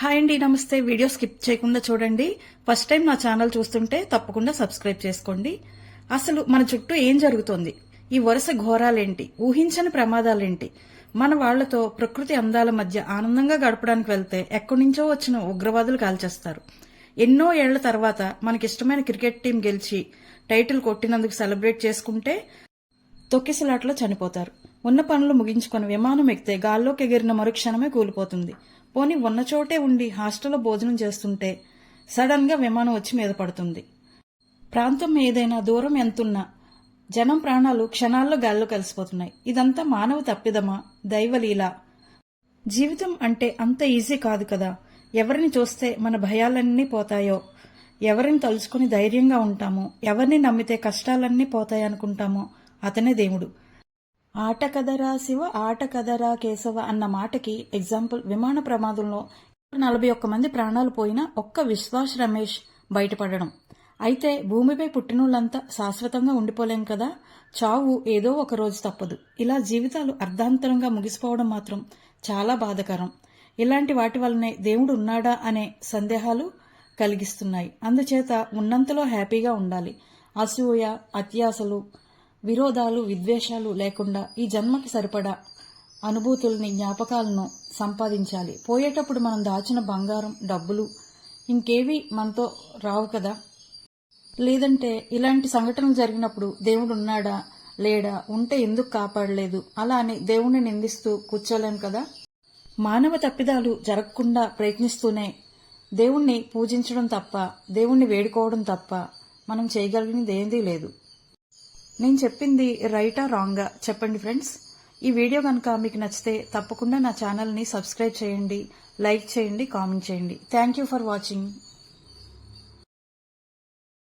Hi అండి నమస్తే. Video skip చేయకుండా చూడండి. ఫస్ట్ టైం నా ఛానల్ చూస్తుంటే తప్పకుండా సబ్స్క్రైబ్ చేసుకోండి. అసలు మన చుట్టూ ఏం జరుగుతోంది? ఈ వరుస ఘోరాలేంటి? ఊహించని ప్రమాదాలేంటి? మన వాళ్ళతో ప్రకృతి అందాల మధ్య ఆనందంగా గడపడానికి వెళ్తే ఎక్కడి నుంచో వచ్చిన ఉగ్రవాదులు కాల్చేస్తారు. ఎన్నో ఏళ్ళ తర్వాత మనకిష్టమైన క్రికెట్ టీం గెలిచి టైటిల్ కొట్టినందుకు సెలబ్రేట్ చేసుకుంటే తొక్కిసలాట్లో చనిపోతారు. ఉన్న పనులు ముగించుకొని విమానం ఎక్కితే గాల్లోకి ఎగిరిన మరుక్షణమే కూలిపోతుంది. పోని ఉన్న చోటే ఉండి హాస్టల్లో భోజనం చేస్తుంటే సడన్గా విమానం వచ్చి మీద పడుతుంది. ప్రాంతం ఏదైనా దూరం ఎంతున్నా జనం ప్రాణాలు క్షణాల్లో గాల్లో కలిసిపోతున్నాయి. ఇదంతా మానవ తప్పిదమా? దైవలీల. జీవితం అంటే అంత ఈజీ కాదు కదా. ఎవరిని చూస్తే మన భయాలన్నీ పోతాయో? ఎవరిని తలుచుకుని ధైర్యంగా ఉంటామో? ఎవరిని నమ్మితే కష్టాలన్నీ పోతాయనుకుంటామో? అతనే దేవుడు. ఆట కదరా శివ ఆట కదరా కేశవ అన్న మాటకి ఎగ్జాంపుల్ విమాన ప్రమాదంలో నలభై ఒక్క మంది ప్రాణాలు పోయిన ఒక్క విశ్వాస్ రమేష్ బయటపడడం. అయితే భూమిపై పుట్టినోళ్ళంతా శాశ్వతంగా ఉండిపోలేం కదా? చావు ఏదో ఒక రోజు తప్పదు. ఇలా జీవితాలు అర్ధాంతరంగా ముగిసిపోవడం మాత్రం చాలా బాధకరం. ఇలాంటి వాటి వల్లనే దేవుడు ఉన్నాడా అనే సందేహాలు కలిగిస్తున్నాయి. అందుచేత ఉన్నంతలో హ్యాపీగా ఉండాలి. అసూయ అత్యాసలు విరోధాలు విద్వేషాలు లేకుండా ఈ జన్మకి సరిపడా అనుభూతుల్ని జ్ఞాపకాలను సంపాదించాలి. పోయేటప్పుడు మనం దాచిన బంగారం డబ్బులు ఇంకేవి మనతో రావు కదా. లేదంటే ఇలాంటి సంఘటనలు జరిగినప్పుడు దేవుడు ఉన్నాడా లేడా ఉంటే ఎందుకు కాపాడలేదు? అలా అని దేవుణ్ణి నిందిస్తూ కూర్చోలేం కదా. మానవ తప్పిదాలు జరగకుండా ప్రయత్నిస్తూనే దేవుణ్ణి పూజించడం తప్ప దేవుణ్ణి వేడుకోవడం తప్ప మనం చేయగలిగినది ఏందీ లేదు. నేను చెప్పింది రైటా రాంగా? చెప్పండి ఫ్రెండ్స్. ఈ వీడియో కనుక మీకు నచ్చితే తప్పకుండా నా ఛానల్ని సబ్స్క్రైబ్ చేయండి లైక్ చేయండి కామెంట్ చేయండి. Thank you for watching.